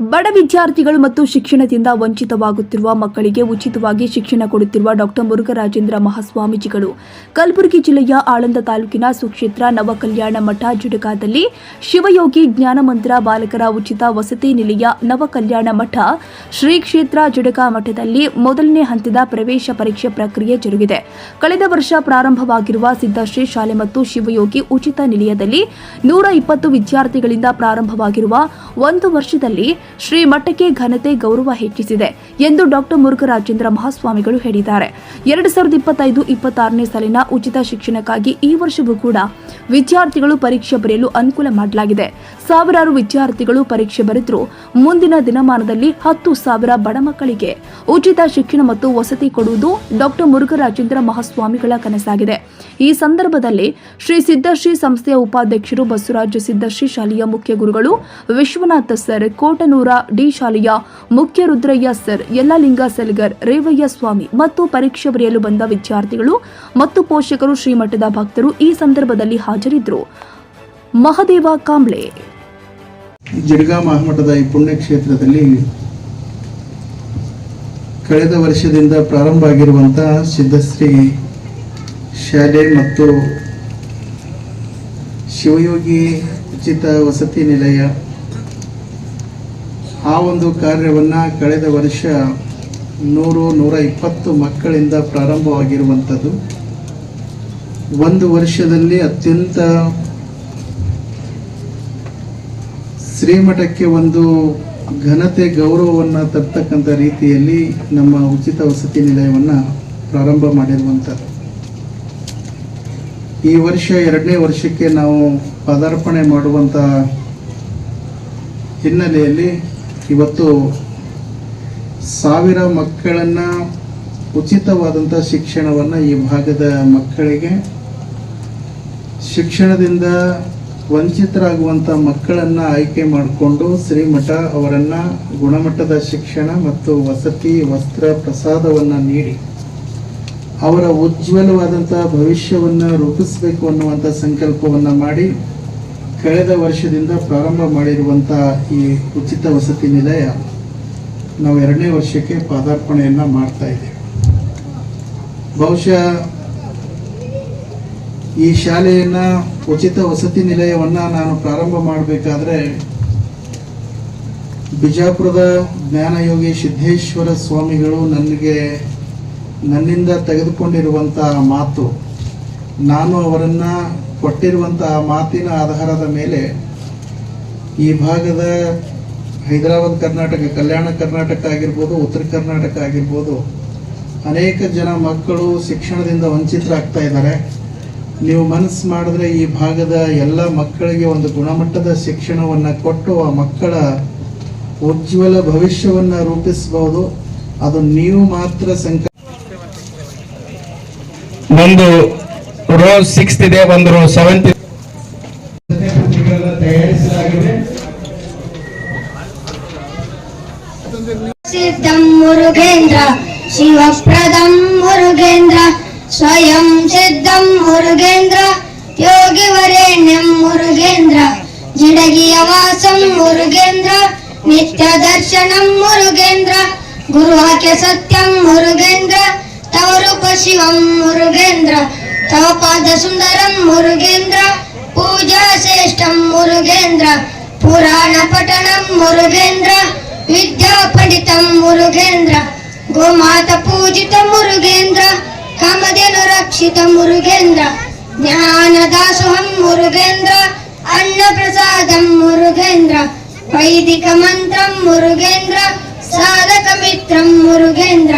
ಬಡ ವಿದ್ಯಾರ್ಥಿಗಳು ಮತ್ತು ಶಿಕ್ಷಣದಿಂದ ವಂಚಿತವಾಗುತ್ತಿರುವ ಮಕ್ಕಳಿಗೆ ಉಚಿತವಾಗಿ ಶಿಕ್ಷಣ ಕೊಡುತ್ತಿರುವ ಡಾಕ್ಟರ್ ಮುರುಘರಾಜೇಂದ್ರ ಮಹಾಸ್ವಾಮೀಜಿಗಳು. ಕಲಬುರಗಿ ಜಿಲ್ಲೆಯ ಆಳಂದ ತಾಲೂಕಿನ ಸುಕ್ಷೇತ್ರ ನವಕಲ್ಯಾಣ ಮಠ ಜುಡಕಾದಲ್ಲಿ ಶಿವಯೋಗಿ ಜ್ಞಾನ ಮಂದಿರ ಬಾಲಕರ ಉಚಿತ ವಸತಿ ನಿಲಯ ನವಕಲ್ಯಾಣ ಮಠ ಶ್ರೀ ಕ್ಷೇತ್ರ ಜುಡಕ ಮಠದಲ್ಲಿ ಮೊದಲನೇ ಹಂತದ ಪ್ರವೇಶ ಪರೀಕ್ಷೆ ಪ್ರಕ್ರಿಯೆ ಜರುಗಿದೆ. ಕಳೆದ ವರ್ಷ ಪ್ರಾರಂಭವಾಗಿರುವ ಸಿದ್ದಶ್ರೀ ಶಾಲೆ ಮತ್ತು ಶಿವಯೋಗಿ ಉಚಿತ ನಿಲಯದಲ್ಲಿ ನೂರ ಇಪ್ಪತ್ತು ವಿದ್ಯಾರ್ಥಿಗಳಿಂದ ಪ್ರಾರಂಭವಾಗಿರುವ ಒಂದು ವರ್ಷದಲ್ಲಿ ಶ್ರೀ ಮಠಕ್ಕೆ ಘನತೆ ಗೌರವ ಹೆಚ್ಚಿಸಿದೆ ಎಂದು ಡಾಕ್ಟರ್ ಮುರುಘರಾಜೇಂದ್ರ ಮಹಾಸ್ವಾಮಿಗಳು ಹೇಳಿದ್ದಾರೆ. ಎರಡು ಸಾವಿರದ ಇಪ್ಪತ್ತೈದು ಇಪ್ಪತ್ತಾರನೇ ಸಾಲಿನ ಉಚಿತ ಶಿಕ್ಷಣಕ್ಕಾಗಿ ಈ ವರ್ಷವೂ ಕೂಡ ವಿದ್ಯಾರ್ಥಿಗಳು ಪರೀಕ್ಷೆ ಬರೆಯಲು ಅನುಕೂಲ ಮಾಡಲಾಗಿದೆ. ಸಾವಿರಾರು ವಿದ್ಯಾರ್ಥಿಗಳು ಪರೀಕ್ಷೆ ಬರೆದರೂ ಮುಂದಿನ ದಿನಮಾನದಲ್ಲಿ ಹತ್ತು ಸಾವಿರ ಬಡ ಮಕ್ಕಳಿಗೆ ಉಚಿತ ಶಿಕ್ಷಣ ಮತ್ತು ವಸತಿ ಕೊಡುವುದು ಡಾಕ್ಟರ್ ಮುರುಘರಾಜೇಂದ್ರ ಮಹಾಸ್ವಾಮಿಗಳ ಕನಸಾಗಿದೆ. ಈ ಸಂದರ್ಭದಲ್ಲಿ ಶ್ರೀ ಸಿದ್ದಶ್ರೀ ಸಂಸ್ಥೆಯ ಉಪಾಧ್ಯಕ್ಷರು ಬಸವರಾಜ ಸಿದ್ದಶ್ರೀ ಶಾಲೆಯ ಮುಖ್ಯ ಗುರುಗಳು ವಿಶ್ವನಾಥ ಸರ್ ಕೋಟನೂರ ಡಿ ಶಾಲೆಯ ಮುಖ್ಯ ರುದ್ರಯ್ಯ ಸರ್, ಯಲ್ಲಲಿಂಗ ಸೆಲ್ಗರ್, ರೇವಯ್ಯ ಸ್ವಾಮಿ ಮತ್ತು ಪರೀಕ್ಷೆ ಬರೆಯಲು ಬಂದ ವಿದ್ಯಾರ್ಥಿಗಳು ಮತ್ತು ಪೋಷಕರು ಶ್ರೀಮಠದ ಭಕ್ತರು ಈ ಸಂದರ್ಭದಲ್ಲಿ ಹಾಜರಿದ್ದರು. ಮಹದೇವ ಕಾಂಬ್ಳೆ. ಜಡಗಾ ಮಹಾಮಠದ ಈ ಪುಣ್ಯಕ್ಷೇತ್ರದಲ್ಲಿ ಕಳೆದ ವರ್ಷದಿಂದ ಪ್ರಾರಂಭ ಆಗಿರುವಂತಹ ಸಿದ್ಧಶ್ರೀ ಶಾಲೆ ಮತ್ತು ಶಿವಯೋಗಿ ಉಚಿತ ವಸತಿ ನಿಲಯ ಆ ಒಂದು ಕಾರ್ಯವನ್ನು ಕಳೆದ ವರ್ಷ ನೂರು, ನೂರ ಇಪ್ಪತ್ತು ಮಕ್ಕಳಿಂದ ಪ್ರಾರಂಭವಾಗಿರುವಂಥದ್ದು. ಒಂದು ವರ್ಷದಲ್ಲಿ ಅತ್ಯಂತ ಶ್ರೀಮಠಕ್ಕೆ ಒಂದು ಘನತೆ ಗೌರವವನ್ನು ತರ್ತಕ್ಕಂಥ ರೀತಿಯಲ್ಲಿ ನಮ್ಮ ಉಚಿತ ವಸತಿ ನಿಲಯವನ್ನು ಪ್ರಾರಂಭ ಮಾಡಿರುವಂಥದ್ದು. ಈ ವರ್ಷ ಎರಡನೇ ವರ್ಷಕ್ಕೆ ನಾವು ಪದಾರ್ಪಣೆ ಮಾಡುವಂಥ ಹಿನ್ನೆಲೆಯಲ್ಲಿ ಇವತ್ತು ಸಾವಿರ ಮಕ್ಕಳನ್ನು ಉಚಿತವಾದಂಥ ಶಿಕ್ಷಣವನ್ನು ಈ ಭಾಗದ ಮಕ್ಕಳಿಗೆ ಶಿಕ್ಷಣದಿಂದ ವಂಚಿತರಾಗುವಂಥ ಮಕ್ಕಳನ್ನು ಆಯ್ಕೆ ಮಾಡಿಕೊಂಡು ಶ್ರೀಮಠ ಅವರನ್ನು ಗುಣಮಟ್ಟದ ಶಿಕ್ಷಣ ಮತ್ತು ವಸತಿ, ವಸ್ತ್ರ ಪ್ರಸಾದವನ್ನು ನೀಡಿ ಅವರ ಉಜ್ವಲವಾದಂಥ ಭವಿಷ್ಯವನ್ನು ರೂಪಿಸಬೇಕು ಅನ್ನುವಂಥ ಸಂಕಲ್ಪವನ್ನು ಮಾಡಿ ಕಳೆದ ವರ್ಷದಿಂದ ಪ್ರಾರಂಭ ಮಾಡಿರುವಂಥ ಈ ಉಚಿತ ವಸತಿ ನಿಲಯ ನಾವು ಎರಡನೇ ವರ್ಷಕ್ಕೆ ಪಾದಾರ್ಪಣೆಯನ್ನು ಮಾಡ್ತಾ ಇದ್ದೇವೆ. ಬಹುಶಃ ಈ ಶಾಲೆಯನ್ನ ಉಚಿತ ವಸತಿ ನಿಲಯವನ್ನ ನಾನು ಪ್ರಾರಂಭ ಮಾಡಬೇಕಾದ್ರೆ ಬಿಜಾಪುರದ ಜ್ಞಾನಯೋಗಿ ಸಿದ್ದೇಶ್ವರ ಸ್ವಾಮಿಗಳು ನನಗೆ ನನ್ನಿಂದ ತೆಗೆದುಕೊಂಡಿರುವಂತಹ ಮಾತು, ನಾನು ಅವರನ್ನ ಕೊಟ್ಟಿರುವಂತಹ ಮಾತಿನ ಆಧಾರದ ಮೇಲೆ ಈ ಭಾಗದ ಹೈದರಾಬಾದ್ ಕರ್ನಾಟಕ, ಕಲ್ಯಾಣ ಕರ್ನಾಟಕ ಆಗಿರ್ಬೋದು, ಉತ್ತರ ಕರ್ನಾಟಕ ಆಗಿರ್ಬೋದು, ಅನೇಕ ಜನ ಮಕ್ಕಳು ಶಿಕ್ಷಣದಿಂದ ವಂಚಿತರಾಗ್ತಾ ಇದ್ದಾರೆ. ನೀವು ಮನಸ್ಸು ಮಾಡಿದ್ರೆ ಈ ಭಾಗದ ಎಲ್ಲ ಮಕ್ಕಳಿಗೆ ಒಂದು ಗುಣಮಟ್ಟದ ಶಿಕ್ಷಣವನ್ನು ಕೊಟ್ಟು ಆ ಮಕ್ಕಳ ಉಜ್ವಲ ಭವಿಷ್ಯವನ್ನು ರೂಪಿಸಬಹುದು. ಅದು ನೀವು ಮಾತ್ರ ಸಂಕ ರೋಸ್ ಸಿಕ್ಸ್ತ್ ಇದೆ ಒಂದು ರೋಸ್ ಸೆವೆಂತ್ ಸಿದ್ಧಂ ಮುರುಗೇಂದ್ರ ಶಿವಪ್ರದಂ ಮುರುಗೇಂದ್ರ ಸ್ವಯಂ ಸಿದ್ಧಂ ಮುರುಗೇಂದ್ರ ಯೋಗಿ ವರೇಣ್ಯಂ ಮುರುಗೇಂದ್ರ ಜಿಡಗಿಯ ವಾಸಂ ಮುರುಗೇಂದ್ರ ನಿತ್ಯ ದರ್ಶನಂ ಮುರುಗೇಂದ್ರ ಗುರುವಾಕ್ಯ ಸತ್ಯಂ ಮುರುಗೇಂದ್ರ ತವರುಪ ಶಿವಂ ಮುರುಗೇಂದ್ರ పాదసుందరం మురుగేంద్ర పూజా శ్రేష్టం మురుగేంద్ర పురాణ పఠనం మురుగేంద్ర విద్యా పండితం మురుగేంద్ర గోమాత పూజిత మురుగేంద్ర కమదేను రక్షిత మురుగేంద్ర జ్ఞానదాసుహం మురుగేంద్ర అన్న ప్రసాదం మురుగేంద్ర వైదిక మంత్రం మురుగేంద్ర సాధక మిత్రం మురుగేంద్ర